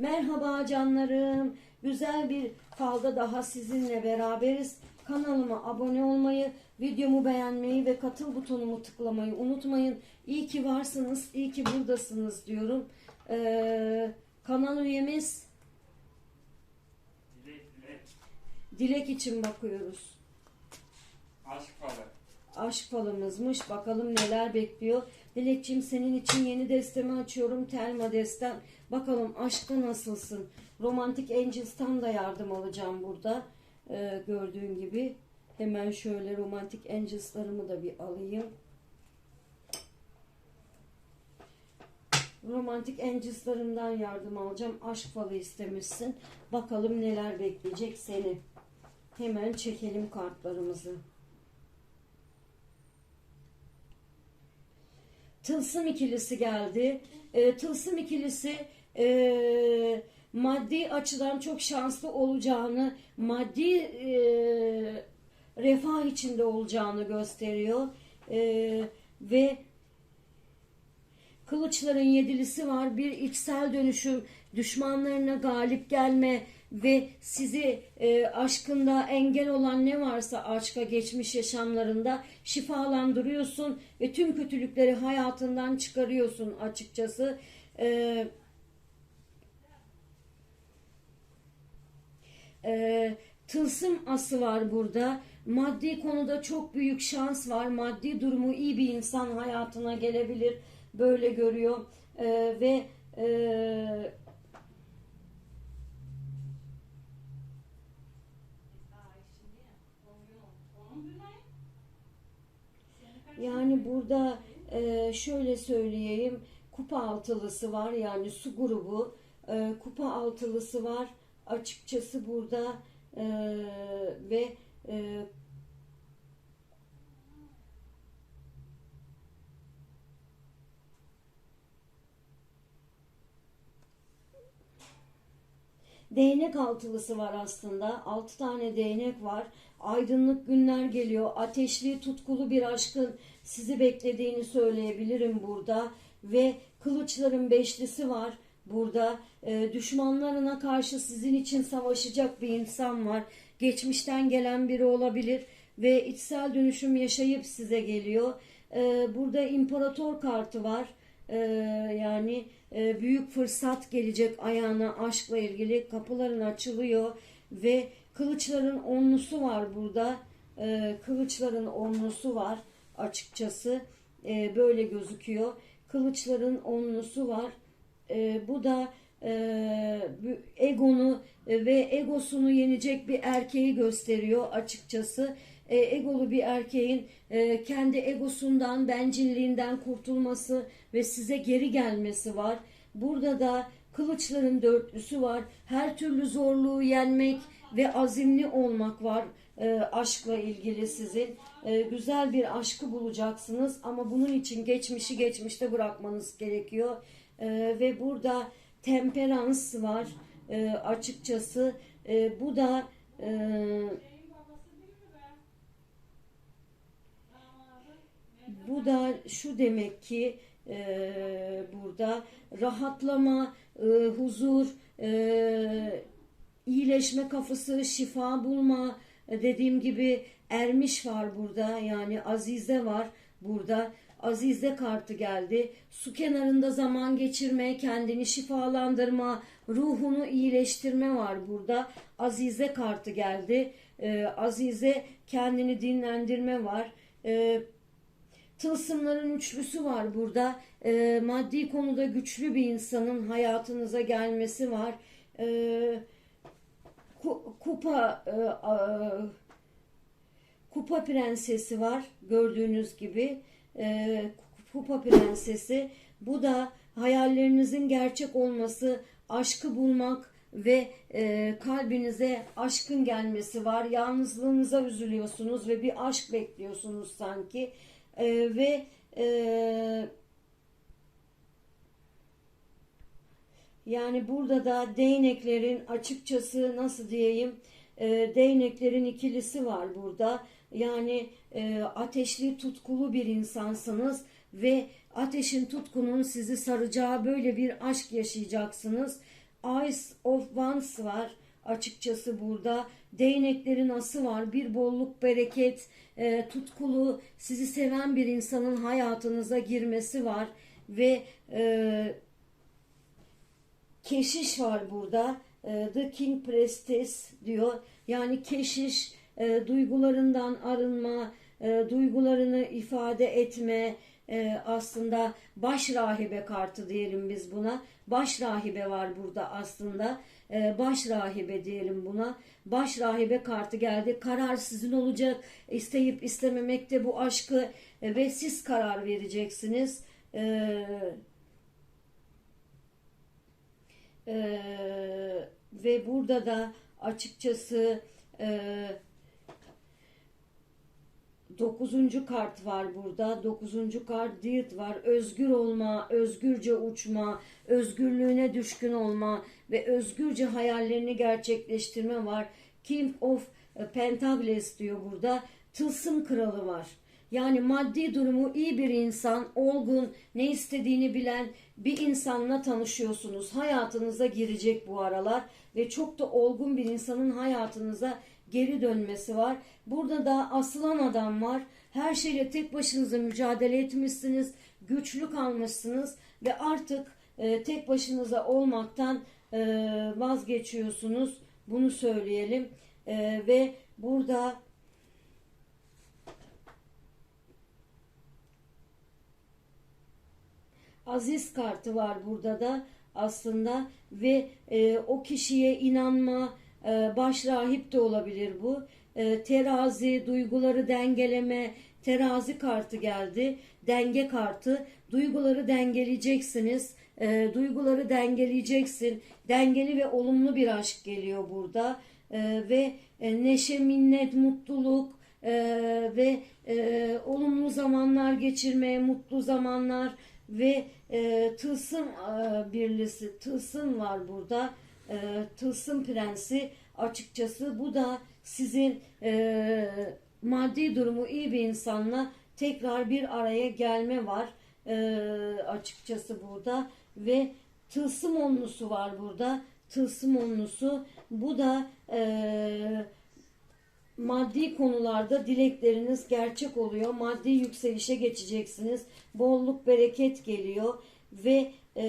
Merhaba canlarım. Güzel bir falda daha sizinle beraberiz. Kanalıma abone olmayı, videomu beğenmeyi ve katıl butonumu tıklamayı unutmayın. İyi ki varsınız, iyi ki buradasınız diyorum. Ee, kanal üyemiz Dilek, dilek. Dilek için bakıyoruz. Aşk falı. Aşk falımızmış. Bakalım neler bekliyor. Dilekçim senin için yeni destemi açıyorum. Telma destem. Bakalım aşkta nasılsın? Romantik Angels'tan da yardım alacağım burada. Ee, gördüğün gibi. Hemen şöyle romantik Angels'larımı da bir alayım. Romantik Angels'larımdan yardım alacağım. Aşk falı istemişsin. Bakalım neler bekleyecek seni. Hemen çekelim kartlarımızı. Tılsım ikilisi geldi. E, tılsım ikilisi e, maddi açıdan çok şanslı olacağını, maddi e, refah içinde olacağını gösteriyor. E, ve Kılıçların yedilisi var. Bir içsel dönüşüm, düşmanlarına galip gelme ve sizi e, aşkında engel olan ne varsa aşka geçmiş yaşamlarında şifalandırıyorsun ve tüm kötülükleri hayatından çıkarıyorsun açıkçası. E, e, tılsım ası var burada. Maddi konuda çok büyük şans var. Maddi durumu iyi bir insan hayatına gelebilir. Böyle görüyor. E, ve e, Yani burada e, şöyle söyleyeyim kupa altılısı var yani su grubu e, kupa altılısı var açıkçası burada e, ve e, Değnek altılısı var aslında. Altı tane değnek var. Aydınlık günler geliyor. Ateşli, tutkulu bir aşkın sizi beklediğini söyleyebilirim burada. Ve kılıçların beşlisi var burada. Ee, düşmanlarına karşı sizin için savaşacak bir insan var. Geçmişten gelen biri olabilir ve içsel dönüşüm yaşayıp size geliyor. Ee, burada imparator kartı var. Ee, yani e, büyük fırsat gelecek ayağına aşkla ilgili kapıların açılıyor ve kılıçların onlusu var burada Ee, kılıçların onlusu var açıkçası Ee, böyle gözüküyor kılıçların onlusu var Ee, bu da e, egonu ve egosunu yenecek bir erkeği gösteriyor açıkçası e, egolu bir erkeğin e, kendi egosundan, bencilliğinden kurtulması ve size geri gelmesi var. Burada da kılıçların dörtlüsü var. Her türlü zorluğu yenmek ve azimli olmak var e, aşkla ilgili sizin. E, güzel bir aşkı bulacaksınız ama bunun için geçmişi geçmişte bırakmanız gerekiyor. E, ve burada temperans var e, açıkçası. E, bu da... E, Bu da şu demek ki e, burada rahatlama, e, huzur, e, iyileşme kafası, şifa bulma, e, dediğim gibi ermiş var burada yani Azize var burada. Azize kartı geldi. Su kenarında zaman geçirme, kendini şifalandırma, ruhunu iyileştirme var burada. Azize kartı geldi. E, Azize kendini dinlendirme var. E, Tılsımların üçlüsü var burada. E, maddi konuda güçlü bir insanın hayatınıza gelmesi var. E, ku- kupa e, a- kupa prensesi var gördüğünüz gibi. E, kupa prensesi. Bu da hayallerinizin gerçek olması, aşkı bulmak ve e, kalbinize aşkın gelmesi var. Yalnızlığınıza üzülüyorsunuz ve bir aşk bekliyorsunuz sanki. Ee, ve e, yani burada da değneklerin açıkçası nasıl diyeyim e, değneklerin ikilisi var burada. Yani e, ateşli tutkulu bir insansınız ve ateşin tutkunun sizi saracağı böyle bir aşk yaşayacaksınız. Ice of Wands var açıkçası burada. Değneklerin ası var. Bir bolluk, bereket, e, tutkulu, sizi seven bir insanın hayatınıza girmesi var. Ve e, keşiş var burada. E, The King Priestess diyor. Yani keşiş e, duygularından arınma, e, duygularını ifade etme, e, aslında baş rahibe kartı diyelim biz buna. Baş rahibe var burada aslında. E, baş rahibe diyelim buna. Baş rahibe kartı geldi. Karar sizin olacak. İsteyip istememekte bu aşkı e, ve siz karar vereceksiniz. Eee ee, ve burada da açıkçası e, dokuzuncu kart var burada. Dokuzuncu kart Deed var. Özgür olma, özgürce uçma, özgürlüğüne düşkün olma ve özgürce hayallerini gerçekleştirme var. King of Pentacles diyor burada. Tılsım kralı var. Yani maddi durumu iyi bir insan, olgun, ne istediğini bilen bir insanla tanışıyorsunuz. Hayatınıza girecek bu aralar ve çok da olgun bir insanın hayatınıza geri dönmesi var. Burada da asılan adam var. Her şeyle tek başınıza mücadele etmişsiniz, güçlü kalmışsınız ve artık e, tek başınıza olmaktan e, vazgeçiyorsunuz. Bunu söyleyelim. E, ve burada aziz kartı var burada da aslında ve e, o kişiye inanma e, baş rahip de olabilir bu. E, terazi, duyguları dengeleme, terazi kartı geldi. Denge kartı. Duyguları dengeleyeceksiniz. E, duyguları dengeleyeceksin. Dengeli ve olumlu bir aşk geliyor burada. Ve e, neşe, minnet, mutluluk e, ve e, olumlu zamanlar geçirmeye, mutlu zamanlar ve e, tılsım e, birlisi, tılsım var burada. E, tılsım prensi açıkçası bu da sizin e, maddi durumu iyi bir insanla tekrar bir araya gelme var e, açıkçası burada ve tılsım onlusu var burada. Tılsım onlusu bu da e, maddi konularda dilekleriniz gerçek oluyor. Maddi yükselişe geçeceksiniz. Bolluk, bereket geliyor ve e,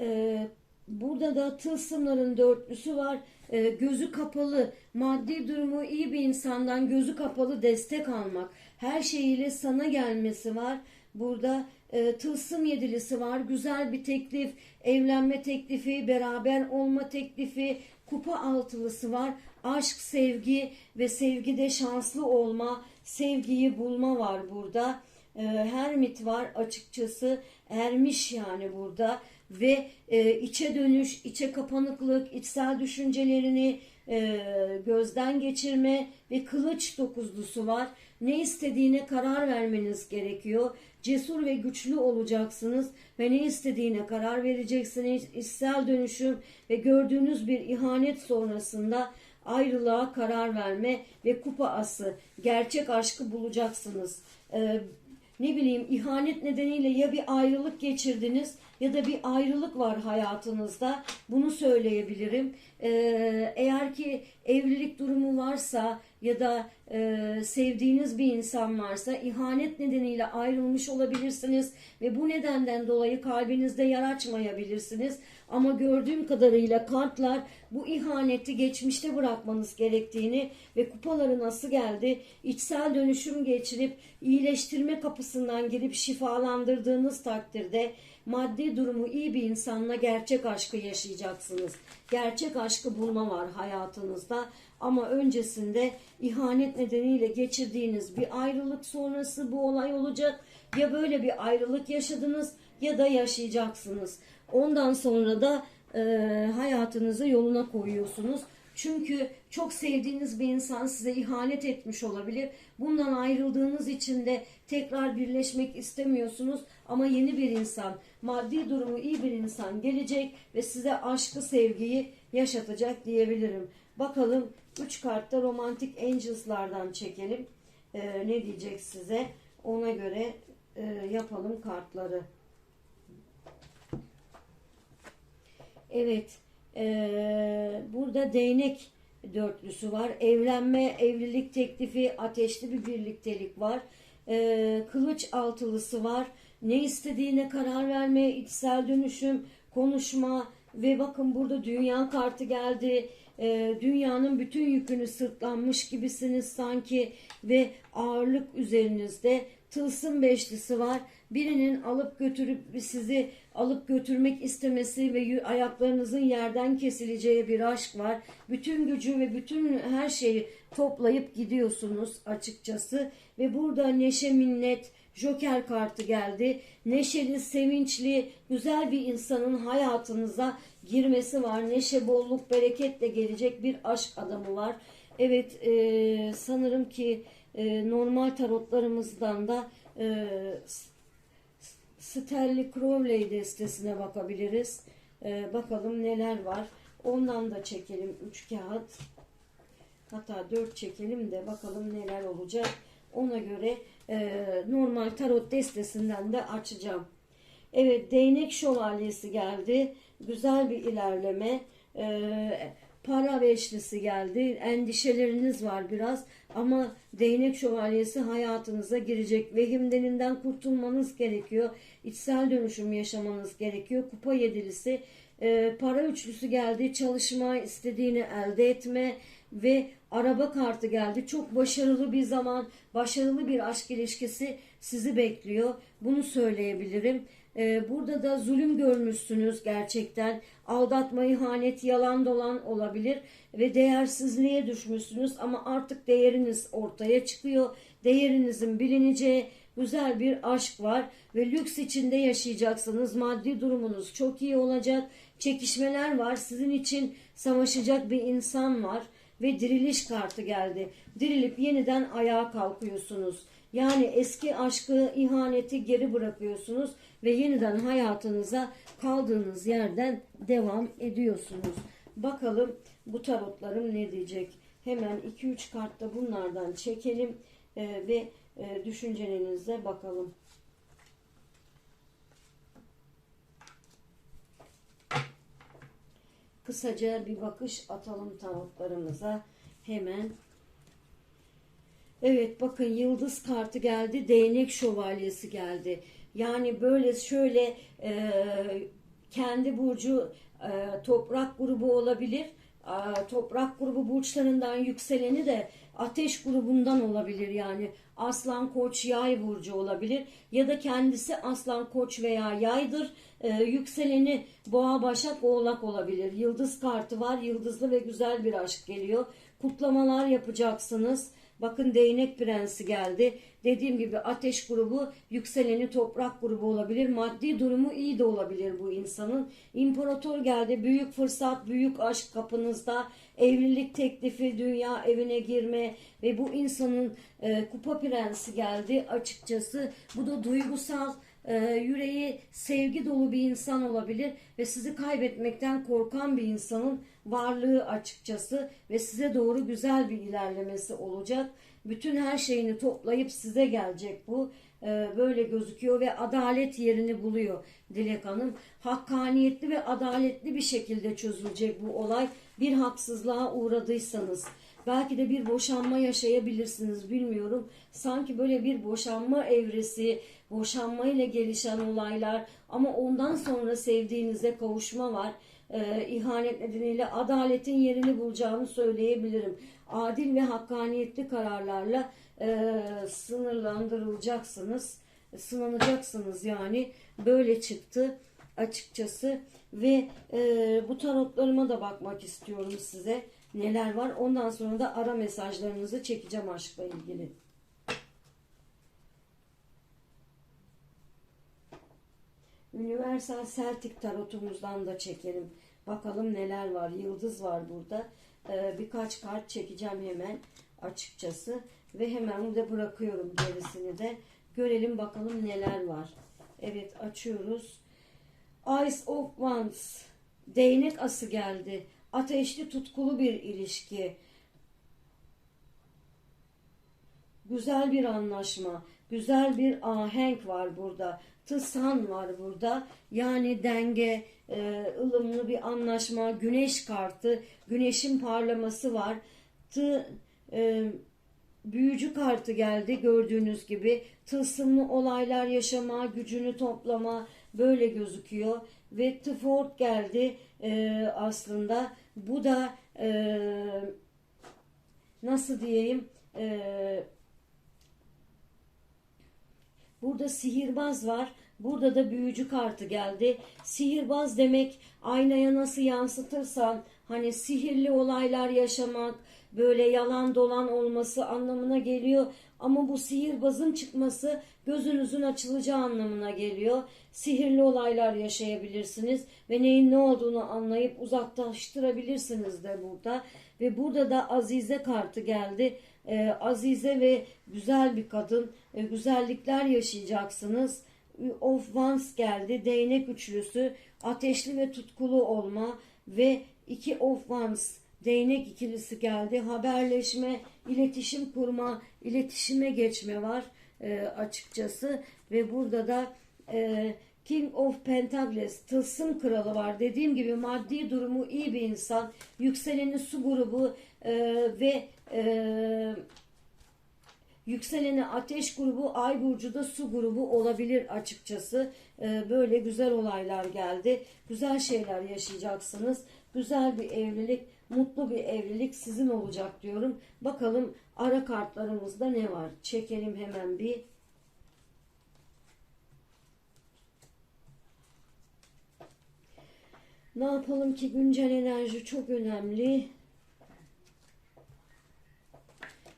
e, burada da tılsımların dörtlüsü var. E, gözü kapalı, maddi durumu iyi bir insandan gözü kapalı destek almak. Her şeyiyle sana gelmesi var. Burada e, tılsım yedilisi var. Güzel bir teklif, evlenme teklifi, beraber olma teklifi, kupa altılısı var. Aşk, sevgi ve sevgide şanslı olma, sevgiyi bulma var burada. E, Hermit var açıkçası. Ermiş yani burada ve e, içe dönüş, içe kapanıklık, içsel düşüncelerini e, gözden geçirme ve kılıç dokuzlusu var. Ne istediğine karar vermeniz gerekiyor. Cesur ve güçlü olacaksınız ve ne istediğine karar vereceksiniz. İçsel dönüşüm ve gördüğünüz bir ihanet sonrasında ayrılığa karar verme ve kupa ası. Gerçek aşkı bulacaksınız. Ee, ne bileyim ihanet nedeniyle ya bir ayrılık geçirdiniz ya da bir ayrılık var hayatınızda. Bunu söyleyebilirim. Ee, eğer ki evlilik durumu varsa ya da e, sevdiğiniz bir insan varsa ihanet nedeniyle ayrılmış olabilirsiniz ve bu nedenden dolayı kalbinizde yer açmayabilirsiniz. Ama gördüğüm kadarıyla kartlar bu ihaneti geçmişte bırakmanız gerektiğini ve kupaların nasıl geldi içsel dönüşüm geçirip iyileştirme kapısından girip şifalandırdığınız takdirde maddi durumu iyi bir insanla gerçek aşkı yaşayacaksınız. Gerçek aşkı bulma var hayatınızda ama öncesinde ihanet nedeniyle geçirdiğiniz bir ayrılık sonrası bu olay olacak. Ya böyle bir ayrılık yaşadınız ya da yaşayacaksınız. Ondan sonra da e, hayatınızı yoluna koyuyorsunuz. Çünkü çok sevdiğiniz bir insan size ihanet etmiş olabilir. Bundan ayrıldığınız için de tekrar birleşmek istemiyorsunuz. Ama yeni bir insan, maddi durumu iyi bir insan gelecek ve size aşkı, sevgiyi yaşatacak diyebilirim. Bakalım 3 kartta romantik angels'lardan çekelim. e, ne diyecek size. Ona göre e, yapalım kartları. Evet. e, burada değnek dörtlüsü var. Evlenme, evlilik teklifi, ateşli bir birliktelik var. E, kılıç altılısı var. Ne istediğine karar verme, içsel dönüşüm, konuşma ve bakın burada dünya kartı geldi. E, dünyanın bütün yükünü sırtlanmış gibisiniz sanki ve ağırlık üzerinizde tılsım beşlisi var. Birinin alıp götürüp sizi alıp götürmek istemesi ve ayaklarınızın yerden kesileceği bir aşk var. Bütün gücü ve bütün her şeyi toplayıp gidiyorsunuz açıkçası. Ve burada neşe minnet, Joker kartı geldi. Neşeli, sevinçli, güzel bir insanın hayatınıza girmesi var. Neşe, bolluk, bereketle gelecek bir aşk adamı var. Evet, e, sanırım ki e, normal tarotlarımızdan da e, Stanley Crowley destesine bakabiliriz. E, bakalım neler var. Ondan da çekelim 3 kağıt. Hatta 4 çekelim de bakalım neler olacak. Ona göre e, normal tarot destesinden de açacağım. Evet değnek şövalyesi geldi. Güzel bir ilerleme. Ee, para beşlisi geldi. Endişeleriniz var biraz ama değnek şövalyesi hayatınıza girecek. Vehimlerinden kurtulmanız gerekiyor. İçsel dönüşüm yaşamanız gerekiyor. Kupa yedilisi e, para üçlüsü geldi. Çalışma istediğini elde etme ve araba kartı geldi. Çok başarılı bir zaman, başarılı bir aşk ilişkisi sizi bekliyor. Bunu söyleyebilirim. Ee, burada da zulüm görmüşsünüz gerçekten. Aldatma, ihanet, yalan dolan olabilir ve değersizliğe düşmüşsünüz ama artık değeriniz ortaya çıkıyor. Değerinizin bilineceği güzel bir aşk var ve lüks içinde yaşayacaksınız. Maddi durumunuz çok iyi olacak. Çekişmeler var. Sizin için savaşacak bir insan var ve diriliş kartı geldi. Dirilip yeniden ayağa kalkıyorsunuz. Yani eski aşkı, ihaneti geri bırakıyorsunuz ve yeniden hayatınıza kaldığınız yerden devam ediyorsunuz. Bakalım bu tarotlarım ne diyecek? Hemen 2-3 kart da bunlardan çekelim e, ve e, düşüncelerinize bakalım. Kısaca bir bakış atalım tarotlarımıza. Hemen Evet bakın yıldız kartı geldi, değnek şövalyesi geldi. Yani böyle şöyle e, kendi burcu e, toprak grubu olabilir. E, toprak grubu burçlarından yükseleni de ateş grubundan olabilir yani. Aslan, koç, yay burcu olabilir. Ya da kendisi aslan, koç veya yaydır. E, yükseleni boğa, başak, oğlak olabilir. Yıldız kartı var. Yıldızlı ve güzel bir aşk geliyor. Kutlamalar yapacaksınız. Bakın değnek prensi geldi. Dediğim gibi ateş grubu, yükseleni toprak grubu olabilir. Maddi durumu iyi de olabilir bu insanın. İmparator geldi. Büyük fırsat, büyük aşk kapınızda. Evlilik teklifi, dünya evine girme ve bu insanın e, kupa prensi geldi açıkçası. Bu da duygusal, e, yüreği sevgi dolu bir insan olabilir ve sizi kaybetmekten korkan bir insanın varlığı açıkçası ve size doğru güzel bir ilerlemesi olacak. Bütün her şeyini toplayıp size gelecek bu. E, böyle gözüküyor ve adalet yerini buluyor Dilek Hanım. Hakkaniyetli ve adaletli bir şekilde çözülecek bu olay. Bir haksızlığa uğradıysanız belki de bir boşanma yaşayabilirsiniz bilmiyorum. Sanki böyle bir boşanma evresi, boşanma ile gelişen olaylar ama ondan sonra sevdiğinize kavuşma var. Ee, ihanet nedeniyle adaletin yerini bulacağını söyleyebilirim. Adil ve hakkaniyetli kararlarla e, sınırlandırılacaksınız, sınanacaksınız yani böyle çıktı açıkçası ve e, bu tarotlarıma da bakmak istiyorum size neler var. Ondan sonra da ara mesajlarınızı çekeceğim aşkla ilgili. Universal Celtic tarotumuzdan da çekelim. Bakalım neler var. Yıldız var burada. Ee, birkaç kart çekeceğim hemen açıkçası. Ve hemen de bırakıyorum gerisini de. Görelim bakalım neler var. Evet açıyoruz. Ice of Wands. Değnek ası geldi. Ateşli tutkulu bir ilişki. güzel bir anlaşma, güzel bir ahenk var burada. Tısan var burada. Yani denge, e, ılımlı bir anlaşma, güneş kartı, güneşin parlaması var. Tı, e, büyücü kartı geldi gördüğünüz gibi. Tılsımlı olaylar yaşama, gücünü toplama böyle gözüküyor. Ve Tıfort geldi e, aslında. Bu da e, nasıl diyeyim e, Burada sihirbaz var. Burada da büyücü kartı geldi. Sihirbaz demek aynaya nasıl yansıtırsan hani sihirli olaylar yaşamak, böyle yalan dolan olması anlamına geliyor. Ama bu sihirbazın çıkması gözünüzün açılacağı anlamına geliyor. Sihirli olaylar yaşayabilirsiniz ve neyin ne olduğunu anlayıp uzaklaştırabilirsiniz de burada. Ve burada da Azize kartı geldi. Ee, Azize ve güzel bir kadın, e, güzellikler yaşayacaksınız. Of Wands geldi, değnek üçlüsü, ateşli ve tutkulu olma ve iki Of Wands değnek ikilisi geldi. Haberleşme, iletişim kurma, iletişime geçme var e, açıkçası ve burada da e, King of Pentacles, tılsım kralı var. Dediğim gibi maddi durumu iyi bir insan. Yükseleni su grubu e, ve e, yükseleni ateş grubu, ay burcu da su grubu olabilir açıkçası. E, böyle güzel olaylar geldi. Güzel şeyler yaşayacaksınız. Güzel bir evlilik, mutlu bir evlilik sizin olacak diyorum. Bakalım ara kartlarımızda ne var? Çekelim hemen bir. Ne yapalım ki güncel enerji çok önemli.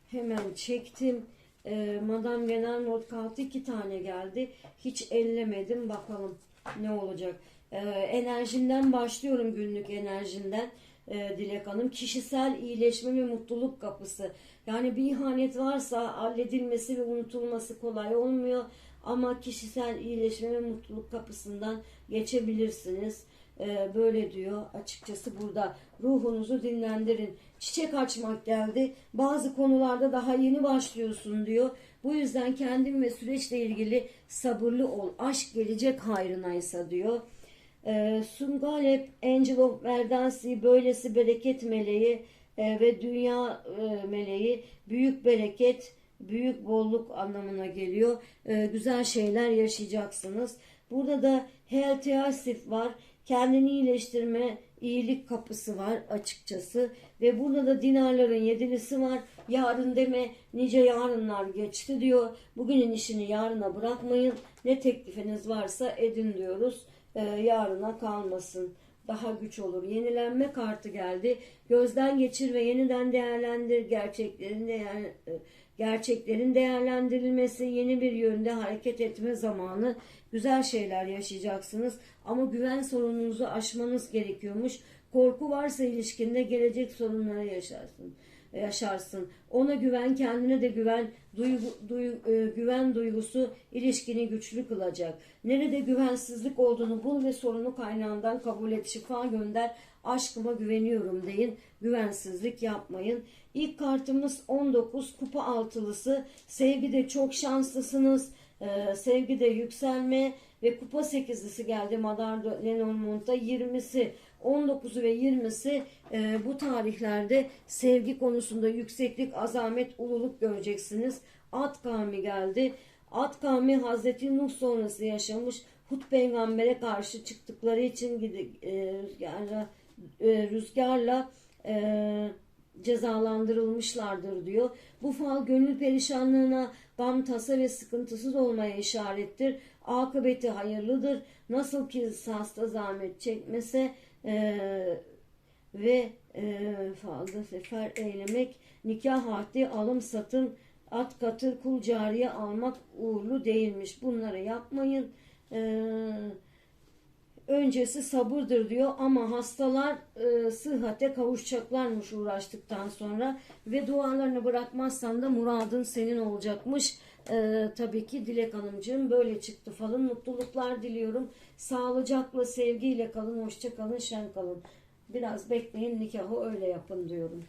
Hemen çektim. Ee, Madame Genel Not kartı iki tane geldi. Hiç ellemedim. Bakalım ne olacak. Ee, enerjinden başlıyorum günlük enerjinden. Ee, Dilek Hanım. Kişisel iyileşme ve mutluluk kapısı. Yani bir ihanet varsa halledilmesi ve unutulması kolay olmuyor. Ama kişisel iyileşme ve mutluluk kapısından geçebilirsiniz. Ee, böyle diyor açıkçası burada ruhunuzu dinlendirin çiçek açmak geldi bazı konularda daha yeni başlıyorsun diyor bu yüzden kendin ve süreçle ilgili sabırlı ol aşk gelecek hayrınaysa diyor ee, Sungalep Angel of Verdancy böylesi bereket meleği e, ve dünya e, meleği büyük bereket büyük bolluk anlamına geliyor Ee, güzel şeyler yaşayacaksınız burada da Helteasif var kendini iyileştirme, iyilik kapısı var açıkçası. Ve burada da dinarların yedilisi var. Yarın deme nice yarınlar geçti diyor. Bugünün işini yarına bırakmayın. Ne teklifiniz varsa edin diyoruz. Ee, yarına kalmasın. Daha güç olur. Yenilenme kartı geldi. Gözden geçir ve yeniden değerlendir gerçeklerin değer, gerçeklerin değerlendirilmesi, yeni bir yönde hareket etme zamanı. Güzel şeyler yaşayacaksınız ama güven sorununuzu aşmanız gerekiyormuş. Korku varsa ilişkinde gelecek sorunları yaşarsın. Yaşarsın. Ona güven, kendine de güven, duygu, duy- e, güven duygusu ilişkini güçlü kılacak. Nerede güvensizlik olduğunu bul ve sorunu kaynağından kabul et, şifa gönder. Aşkıma güveniyorum deyin. Güvensizlik yapmayın. İlk kartımız 19 kupa altılısı. Sevgide çok şanslısınız. Ee, sevgide yükselme ve kupa sekizlisi geldi Madame Lenormand'da 20'si 19'u ve 20'si e, bu tarihlerde sevgi konusunda yükseklik, azamet, ululuk göreceksiniz. At kavmi geldi. At kavmi Hazreti Nuh sonrası yaşamış. Hud peygambere karşı çıktıkları için e, yani e, rüzgarla e, cezalandırılmışlardır diyor. Bu fal gönül perişanlığına, gam, tasa ve sıkıntısız olmaya işarettir. Akıbeti hayırlıdır. Nasıl ki hasta zahmet çekmese e, ve e, falda sefer eylemek, nikah haddi, alım satım, at katır, kul cariye almak uğurlu değilmiş. Bunları yapmayın. Eee öncesi sabırdır diyor ama hastalar e, sıhhate kavuşacaklarmış uğraştıktan sonra ve dualarını bırakmazsan da muradın senin olacakmış. E, tabii ki Dilek Hanımcığım böyle çıktı falan mutluluklar diliyorum. Sağlıcakla sevgiyle kalın, hoşça kalın, şen kalın. Biraz bekleyin nikahı öyle yapın diyorum.